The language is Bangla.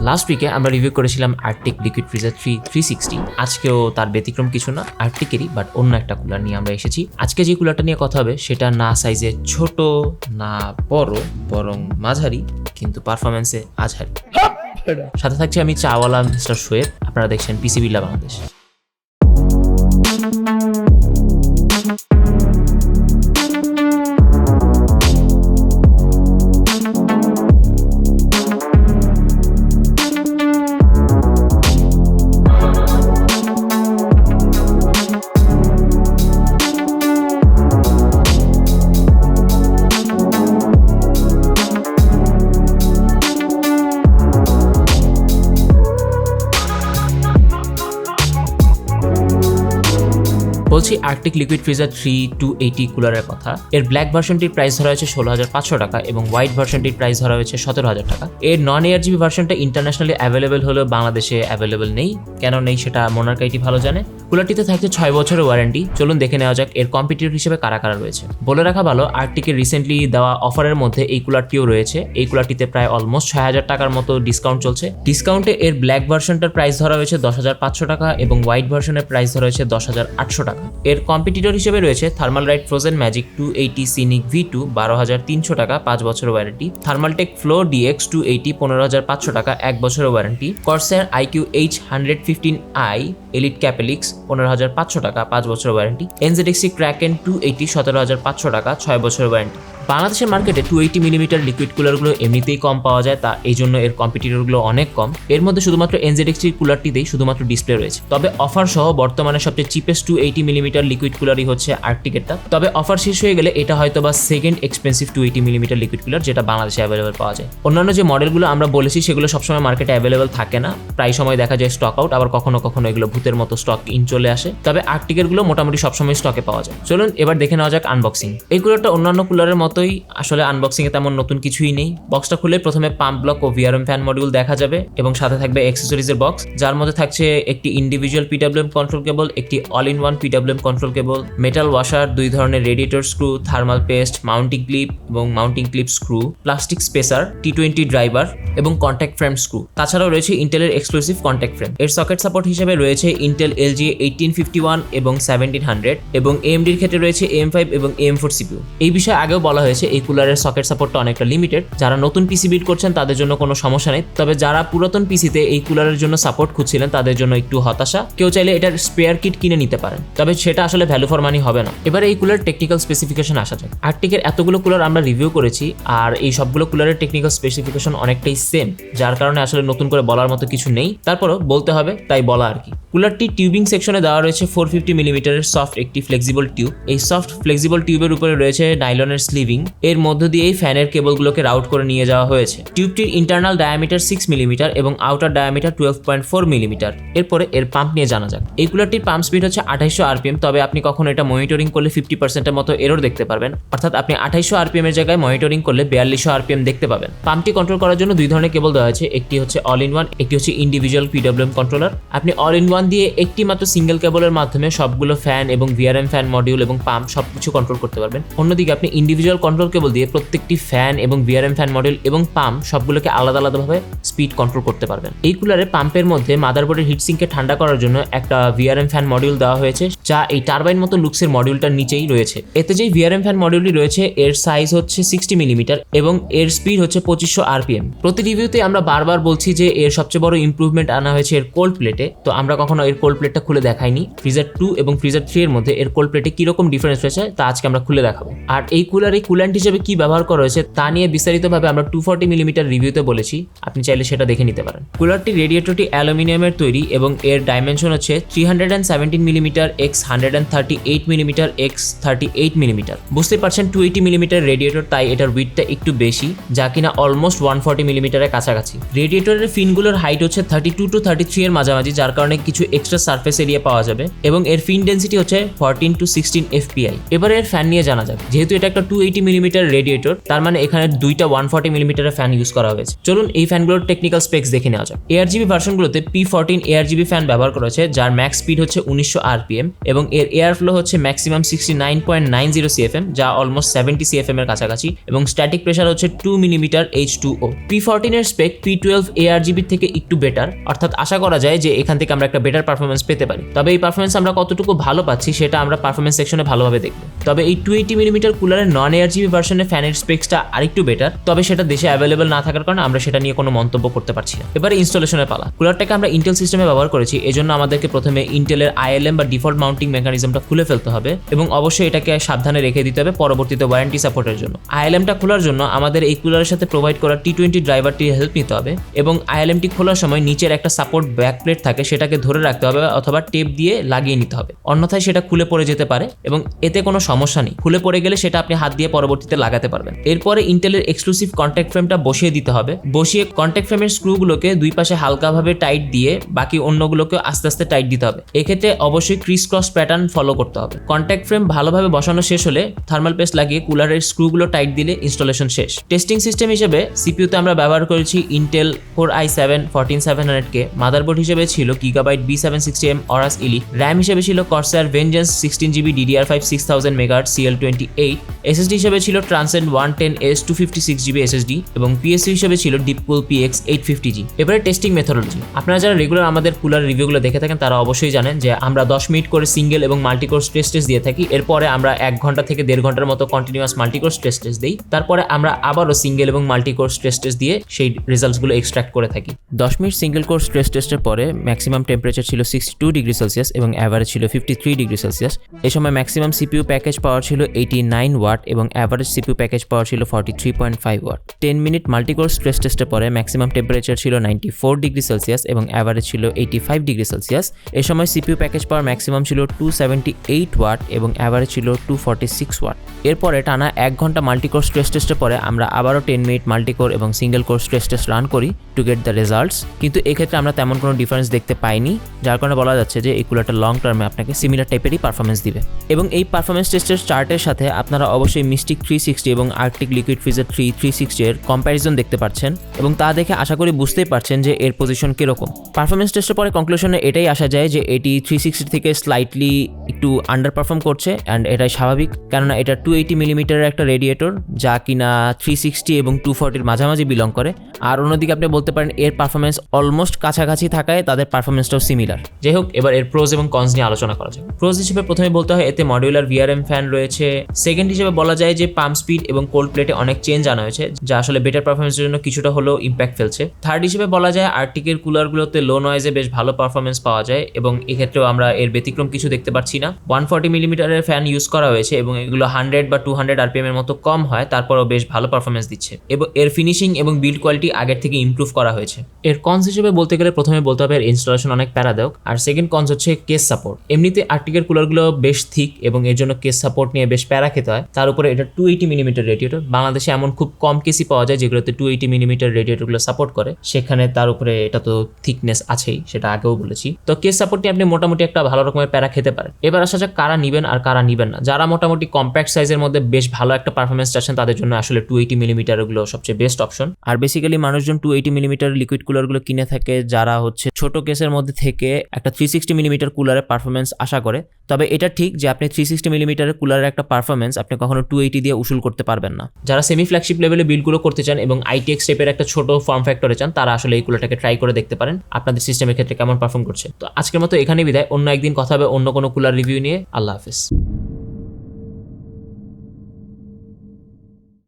লাস্ট উইকে আমরা রিভিউ করেছিলাম Arctic Liquid Freezer three three sixty আজকেও তার ব্যতিক্রম কিছু না আর্টিকেরই বাট অন্য একটা কুলার নিয়ে আমরা এসেছি। আজকে যে কুলারটা নিয়ে কথা হবে সেটা না সাইজে ছোট না বড় বরং মাঝারি কিন্তু পারফরমেন্সে আঝারি সাথে থাকছি আমি চাওয়ালা মিস্টার শোয়েব আপনারা দেখছেন পিসিবিল্লা বাংলাদেশ বলছি Arctic Liquid Freezer three two eighty কুলারের কথা। এর ব্ল্যাক ভার্সনটির প্রাইস ধরা হয়েছে ষোলো হাজার পাঁচশো টাকা এবং হোয়াইট ভার্সনটির প্রাইস ধরা হয়েছে সতেরো হাজার টাকা। এর নন এয়ার জিবি ভার্সনটা ইন্টারন্যাশনালি অ্যাভেলেবেল হলেও বাংলাদেশে অ্যাভেলেবেল নেই। কেন নেই সেটা মোনারকাইটি ভালো জানে। কুলারটিতে থাকছে ছয় বছরের ওয়ারেন্টি চলুন দেখে নেওয়া যাক এর কম্পিটিটর হিসেবে কারা কারা রয়েছে। বলে রাখা ভালো আর্টিকের রিসেন্টলি দেওয়া অফারের মধ্যে এই কুলারটিও রয়েছে। এই কুলারটিতে প্রায় অলমোস্ট ছয় হাজার টাকার মতো ডিসকাউন্ট চলছে। ডিসকাউন্টে এর ব্ল্যাক ভার্সনটার প্রাইস ধরা হয়েছে দশ হাজার পাঁচশো টাকা এবং হোয়াইট ভার্সনের প্রাইস ধরা হয়েছে দশ হাজার আটশো টাকা। এর কম্পিটিটর হিসেবে রয়েছে Thermalright Frozen Magic two eighty scenic V two বারো হাজার তিনশো টাকা, পাঁচ বছরের warranty Thermaltake Flow DX two eighty পনেরো হাজার পাঁচশো টাকা, এক বছরের warranty কর্সের iCUE H hundred fifteen i Elite Capellix পনেরো হাজার পাঁচশো টাকা, পাঁচ বছরের warranty NZXT Kraken two eighty সতেরো হাজার পাঁচশো টাকা, ছয় বছরের ওয়ারেন্টি বাংলাদেশের মার্কেটে টু এইটি মিলিমিটার লিকুইড কুলারগুলো এমনিতেই কম পাওয়া যায়, তা এই জন্য এর কম্পিটিটরগুলো অনেক কম। এর মধ্যে শুধুমাত্র এনজেডেক্সির কুলারটিতেই শুধুমাত্র ডিসপ্লে রয়েছে। তবে অফার সহ বর্তমানে সবচেয়ে cheapest two eighty millimetre liquid কুলারই হচ্ছে আর্টিকেটটা তবে অফার শেষ হয়ে গেলে এটা হয়তো বা second expensive two eighty millimetre liquid cooler যেটা বাংলাদেশে অ্যাভেলেবল পাওয়া যায়। অন্যান্য যে মডেলগুলো আমরা বলেছি, সেগুলো সবসময় মার্কেটে অ্যাভেলেবল থাকে না। প্রায় সময় দেখা যায় স্টক আউট আবার কখনো কখনো এগুলো ভূতের মতো স্টক ইন চলে আসে। তবে আর্টিকেরগুলো মোটামুটি সবসময় স্টকে পাওয়া যায়। চলুন এবার দেখে নেওয়া যাক আনবক্সিং এই কুলারটা অন্যান্য কুলারের মতোই। আসলে আনবক্সিং এ তেমন নতুন কিছুই নেই। বক্সটা খুলে প্রথমে পাম্প ব্লক ও ভিআরএম ফ্যান মডিউল দেখা যাবে এবং সাথে থাকবে অ্যাক্সেসরিজের বক্স যার মধ্যে থাকছে একটি ইন্ডিভিজুয়াল পিডব্লিউএম কন্ট্রোল কেবল একটি all in one PWM control cable metal washer দুই ধরনের radiator screw thermal paste mounting clip এবং mounting clip screw plastic spacer T twenty driver এবং কন্ট্যাক্ট ফ্রেম স্ক্রু তাছাড়াও রয়েছে ইন্টেলের এক্সক্লুসিভ কন্ট্যাক্ট ফ্রেম এর সকেট সাপোর্ট হিসেবে রয়েছে Intel LG eighteen fifty one এবং সেভেন্টিন হান্ড্রেড এবং এমডির ক্ষেত্রে রয়েছে এম ফাইভ এবং এম ফোর সিপিউ এই বিষয়ে আগেও বলা হয়েছে এই কুলারের সকেট সাপোর্টটা অনেকটা লিমিটেড যারা নতুন পিসি বিট করছেন, তাদের জন্য কোনো সমস্যা নেই। তবে যারা পুরাতন পিসিতে এই কুলারের জন্য সাপোর্ট খুঁজছিলেন, তাদের জন্য একটু হতাশা। কেউ চাইলে এটার স্পেয়ার কিট কিনে নিতে পারেন। তবে সেটা আসলে ভ্যালু ফর মানি হবে না। এবার এই কুলার টেকনিক্যাল স্পেসিফিকেশন আসা যায় আর্টিকের এতগুলো কুলার আমরা রিভিউ করেছি, আর এই সবগুলো কুলারের টেকনিক্যাল স্পেসিফিকেশন অনেকটাই সেম যার কারণে আসলে নতুন করে বলার মতো কিছু নেই। তারপরও বলতে হবে, তাই বলা আর কি। কুলারটি টিউবিং সেকশনে দেওয়া রয়েছে ফোর ফিফটি মিলিমিটারের সফট একটি ফ্লেক্সিবল টিউব এই সফট ফ্লেক্সিবল টিউবের উপরে রয়েছে নাইলনের স্লিভিং এর মধ্য দিয়েই ফ্যানের কেবলগুলোকে রাউট করে নিয়ে যাওয়া হয়েছে। টিউবটির ইন্টারনাল ডায়ামিটার সিক্স মিলিমিটার এবং outer diameter twelve point four millimetre এরপরে এর পাম্প নিয়ে জানা যাক। এই কুলারটির পাম্প স্পিড হচ্ছে আঠাইশো আরপিএম তবে আপনি কখনো এটা মনিটরিং করলে ফিফটি পার্সেন্টের মতো এরর দেখতে পারবেন। অর্থাৎ আপনি আঠাইশো আরপিএম এর জায়গায় মনিটরিং করলে বিয়াল্লিশশো আরপিএম দেখতে পাবেন। পাম্পটি কন্ট্রোল করার জন্য দুই ধরনের কেবল দেওয়া হয়েছে। একটি হচ্ছে অল ইন ওয়ান একটি হচ্ছে ইন্ডিভিজুয়াল পিডব্লিউএম কন্ট্রোলার আপনি অল ইন ওয়ান দিয়ে একটি মাত্র সিঙ্গেল কেবলের মাধ্যমে সবগুলো ফ্যান এবং ভিআরএম ফ্যান মডিউল এবং পাম্প সবকিছু কন্ট্রোল করতে পারবেন। অন্যদিকে আপনি ইন্ডিভিজুয়াল কন্ট্রোল কেবল দিয়ে প্রত্যেকটি ফ্যান এবং ভিআরএম ফ্যান মডেল এবং পাম্প সবগুলোকে আলাদা আলাদাভাবে স্পিড কন্ট্রোল করতে পারবেন। এই কুলারে পাম্পের মধ্যে মাদারবোর্ডের হিটসিংকে ঠান্ডা করার জন্য একটা ভিআরএম ফ্যান মডিউল দেওয়া হয়েছে, যা এই টারবাইন মতো লুকসের মডিউলটার নিচেই রয়েছে। এতে যে ভিআরএম ফ্যান মডিউলটি রয়েছে, এর সাইজ হচ্ছে সিক্সটি মিলিমিটার এবং এর স্পিড হচ্ছে পঁচিশশো আরপিএম প্রতি রিভিউতে আমরা বারবার বলছি যে এর সবচেয়ে বড় ইম্প্রুভমেন্ট আনা হয়েছে এর কোল্ড প্লেটে তো আমরা কখনো এর কোল্ড প্লেটটা খুলে দেখাইনি। ফ্রিজার টু এবং ফ্রিজার থ্রি এর মধ্যে এর কোল্ড প্লেটে কীরকম ডিফারেন্স রয়েছে তা আজকে আমরা খুলে দেখাবো। আর এই কুলার কুল্যান্ট হিসেবে কি ব্যবহার করা হয়েছে তা নিয়ে বিস্তারিতভাবে আমরা টু ফর্টি মিলিমিটার রিভিউতে বলেছি। আপনি চাইলে সেটা দেখে নিতে পারেন। কুলারটি রেডিয়েটরটি অ্যালুমিনিয়ামের তৈরি এবং এর ডাইমেনশন হচ্ছে three hundred and seventeen millimetre x hundred and thirty eight millimetre x thirty eight millimetre বুঝতে পারছেন টু এইটি মিলিমিটার রেডিয়েটর তাই এটার উইথটা একটু বেশি, যা কিনা অলমোস্ট ওয়ান ফর্টি মিলিমিটারের কাছাকাছি। রেডিয়েটরের ফিনগুলোর হাইট হচ্ছে thirty two to thirty three এর মাঝামাঝি, যার কারণে কিছু এক্সট্রা সার্ফেস এরিয়া পাওয়া যাবে এবং এর ফিন ডেন্সিটি হচ্ছে ফোরটিন টু সিক্সটিন এফপিআই এবার এর ফ্যান নিয়ে জানা যাক। যেহেতু এটা একটা টু এইটি মিলিমিটার রেডিয়েটর তার মানে এখানে দুইটা ওয়ান ফর্টি মিলিমিটারের ফ্যান ইউজ করা হয়েছে। চলুন এই ফ্যানগুলোর টেকনিক্যাল স্পেক্স দেখে নেওয়া যাক। এআরজিবি ভার্সনগুলোতে পি ফোরটিন এআরজিবি ফ্যান ব্যবহার করা হয়েছে যার ম্যাক্স স্পিড হচ্ছে উনিশশো আরপিএম এবং এর এয়ার ফ্লো হচ্ছে maximum sixty nine point nine zero CFM যা অলমোস্ট সেভেন্টি সিএফএম এর কাছাকাছি, এবং স্ট্যাটিক প্রেশার হচ্ছে two millimetre H two O P ফোরটিনের spec P twelve এআরজিবির থেকে একটু বেটার অর্থাৎ আশা করা যায় যে এখান থেকে আমরা একটা বেটার পারফরমেন্স পেতে পারি। তবে এই পারফরমেন্স আমরা কতটুকু ভালো পাচ্ছি, সেটা আমরা পারফরমেন্স সেকশনে ভালোভাবে দেখব। তবে এই টু এইটি মিলিমিটার কুলারের নন এআরজিবি ভার্সনের ফ্যানের স্পেক্সটা আরেকটু বেটার তবে সেটা দেশে অ্যাভেলেবল না থাকার কারণে আমরা সেটা নিয়ে কোনো মন্তব্য করতে পারছি না। এবারে ইনস্টলেশনের পালা। কুলারটাকে আমরা ইন্টেল সিস্টেমে ব্যবহার করেছি, এজন্য আমাদেরকে প্রথমে ইন্টেলের আইএলএম বা ডিফল্ট মাউন্টিং মেকানিজমটা খুলে ফেলতে হবে এবং অবশ্যই এটাকে সাবধানে রেখে দিতে হবে পরবর্তীতে ওয়ারেন্টি সাপোর্টের জন্য। আইএলএমটা খোলার জন্য আমাদের এই কুলারের সাথে প্রোভাইড করা টি টোয়েন্টি ড্রাইভারটির হেল্প নিতে হবে এবং আইএলএমটি খোলার সময় নিচের একটা সাপোর্ট ব্যাক প্লেট থাকে, সেটাকে ধরে রাখতে হবে অথবা টেপ দিয়ে লাগিয়ে নিতে হবে। অন্যথায় সেটা খুলে পড়ে যেতে পারে এবং এতে কোনো সমস্যা নেই। খুলে পড়ে গেলে সেটা আপনি হাত দিয়ে পরবর্তীতে লাগাতে পারবেন। এরপরে ইন্টেলের এক্সক্লুসিভ কন্ট্যাক্ট ফ্রেমটা বসিয়ে দিতে হবে। বসিয়ে কন্ট্যাক্ট ফ্রেমের স্ক্রুগুলোকে দুই পাশে হালকাভাবে টাইট দিয়ে বাকি অন্যগুলোকে আস্তে আস্তে টাইট দিতে হবে। এক্ষেত্রে অবশ্যই ক্রিস ক্রস প্যাটার্ন ফলো করতে হবে। কন্ট্যাক্ট ফ্রেম ভালোভাবে বসানো শেষ হলে থার্মাল পেস্ট লাগিয়ে কুলারের স্ক্রুগুলো টাইট দিলে ইনস্টলেশন শেষ। টেস্টিং সিস্টেম হিসেবে সিপিউতে আমরা ব্যবহার করেছি Intel core I seven fourteen seven হান্ড্রেডকে motherboard হিসেবে ছিল Gigabyte B seven sixty M Aorus Elite RAM হিসেবে ছিল Corsair Vengeance sixteen GB DDR five six thousand মেগার CL twenty eight SSD হিসেবে ছিল Transcend one ten S two fifty six GB SSD এবং পিএসসি হিসেবে ছিল DeepCool PX eight fifty G এবারে টেস্টিং মেথোডলজি আপনারা যারা রেগুলার আমাদের কুলার রিভিউগুলো দেখে থাকেন, তারা অবশ্যই জানেন যে আমরা দশ মিনিট করে সিঙ্গেল এবং মাল্টিকোর স্ট্রেস টেস্ট দিয়ে থাকি। এরপরে আমরা এক ঘণ্টা থেকে দেড় ঘণ্টার মতো কন্টিনিউয়াস মাল্টিকোর স্ট্রেস টেস্ট দিই। তারপরে আমরা আবারও সিঙ্গেল এবং মাল্টিকোর স্ট্রেস টেস্ট দিয়ে সেই রেজাল্টসগুলো এক্সট্রাক্ট করে থাকি। দশ মিনিট সিঙ্গেল কোর্স স্ট্রেস টেস্টের পরে ম্যাক্সিমাম টেম্পারেচার ছিল সিক্সটি টু ডিগ্রি সেলসিয়াস এবং অ্যাভারেজ ছিল ফিফটি থ্রি ডিগ্রি সেলসিয়াস এই সময় ম্যাক্সিমাম সিপিউ প্যাকেজ পাওয়ার ছিল এইটি নাইন ওয়াট এবং অ্যাভারেজ সিপিউ প্যাকেজ পাওয়ার ছিল forty three point five watt ten minute multicore stress টেস্টের পরে ম্যাক্সিমাম টেম্পারেচার ছিল নাইনটি ফোর ডিগ্রি সেলসিয়াস এবং অ্যাভারেজ ছিল এইটি ফাইভ ডিগ্রি সেলসিয়াস এই সময় সিপিইউ প্যাকেজ পাওয়ার ম্যাক্সিমাম ছিল টু সেভেন্টি এইট ওয়াট এবং অ্যাভারেজ ছিল টু ফর্টি সিক্স ওয়াট এরপরে টানা এক ঘণ্টা মাল্টিকোর স্ট্রেস টেস্টের পরে আমরা আবারও টেন মিনিট মাল্টিকোর এবং single core stress test run করি টু গেট দ্য রেজাল্টস কিন্তু এক্ষেত্রে আমরা তেমন কোনো ডিফারেন্স দেখতে পাইনি, যার কারণে বলা যাচ্ছে যে এই কুলারটা লং টার্মে আপনাকে সিমিলার টাইপেরই পারফরমেন্স দিবে। এবং এই পারফরমেন্স টেস্টের চার্টের সাথে আপনারা অবশ্যই মিস্টিক থ্রি সিক্সটি এবং Arctic Liquid Freezer three three sixty এর কম্প্যারিজন দেখতে পাচ্ছেন এবং তা দেখে আশা করি বুঝতেই পারছেন যে এর পজিশন কীরকম। পারফরমেন্স টেস্টের পরে কনক্লুশনে এটাই আসা যায় যে এটি থ্রি সিক্সটি থেকে স্লাইটলি একটু আন্ডার পারফর্ম করছে অ্যান্ড এটাই স্বাভাবিক, কেননা এটা টু এইটি মিলিমিটারের একটা রেডিয়েটর যা কিনা থ্রি সিক্সটি এবং টু ফর্টির মাঝামাঝি বিলং করে। আর অন্যদিকে আপনি বলতে পারেন এর পারফরমেন্স অলমোস্ট কাছাকাছি থাকায় তাদের পারফরমেন্সটাও সিমিলার যাই হোক, এবার এর প্রোজ এবং কনস নিয়ে আলোচনা করা যায় প্রোজ হিসেবে প্রথমে বলতে হয়, এতে মডিউলার ভিআরএম ফ্যান রয়েছে। সেকেন্ড হিসেবে বলা যায় যে পাম্প স্পিড এবং কোল্ড প্লেটে অনেক চেঞ্জ আনা হয়েছে, যা আসলে বেটার পারফরমেন্সের জন্য কিছুটা হলেও ইম্প্যাক্ট ফেলছে। থার্ড হিসেবে বলা যায় আর্টিকের কুলারগুলোতে লো নয়েজে বেশ ভালো পারফরমেন্স পাওয়া যায় এবং এক্ষেত্রেও আমরা এর ব্যতিক্রম কিছু দেখতে পাচ্ছি না। ওয়ান ফর্টি মিলিমিটারের ফ্যান ইউজ করা হয়েছে এবং এগুলো হান্ড্রেড বা টু হান্ড্রেড আরপিএম এর মতো কম হয়, তারপরও বেশ ভালো পারফরমেন্স দিচ্ছে। এবং, এর ফিনিশিং এবং বিল্ড কোয়ালিটি আগের থেকে ইমপ্রুভ করা হয়েছে। এর কনস হিসেবে বলতে গেলে প্রথমে বলতে হবে এর ইনস্টলেশন অনেক প্যারাদায়ক, আর সেকেন্ড কনস হচ্ছে কেস সাপোর্ট এমনিতে আর্টিকের কুলারগুলো বেশ থিক এবং এর জন্য কেস সাপোর্ট নিয়ে বেশ প্যারা খেতে হয় তার উপরে এটা টু এইটি মিলিমিটার রেডিয়েটর বাংলাদেশে এমন খুব কম কেসই পাওয়া যায় যেগুলোতে টু এইটি মিলিমিটার রেডিয়েটরগুলো সাপোর্ট করে। সেখানে তার উপরে এটা তো থিকনেস আছেই, সেটা আগেও বলেছি। তো কেস সাপোর্ট নিয়ে আপনি মোটামুটি একটা ভালো রকমের প্যারা খেতে পারেন। এবার আসা যাক কারা নিবেন আর কারা নিবেন না। যারা মোটামুটি কম্প্যাক্ট সাইজের মধ্যে বেশ ভালো একটা পারফরমেন্স চাচ্ছেন, তাদের জন্য আসলে টু এইটি মিলিমিটারগুলো সবচেয়ে বেস্ট অপশন আর বেসিক্যালি মানুষজন টু এইটি মিলিমিটার লিকুইড কুলারগুলো কিনে থাকে যারা হচ্ছে ছোট কেসের মধ্যে থেকে একটা থ্রি সিক্সটি মিলিমিটার কুলারের পারফরমেন্স আশা করে। তবে এটা ঠিক যে আপনি থ্রি সিক্সটি মিলিমিটারের কুলারের একটা পারফরমেন্স আপনি কখনো টু এইটি দিয়ে উসুল করতে পারবেন না। যারা সেমি ফ্ল্যাগশিপ লেভেলে বিলগুলো করতে চান এবং আইটিএক্স টাইপের একটা ছোট ফর্ম ফ্যাক্টরে চান, তারা আসলে এই কুলারটাকে ট্রাই করে দেখতে পারেন। আপনাদের সিস্টেমের ক্ষেত্রে কেমন পারফর্ম করছে। তো আজকের মতো এখানে বিদায়। অন্য একদিন কথা হবে অন্য কোনো কুলার রিভিউ নিয়ে। আল্লাহ হাফিজ।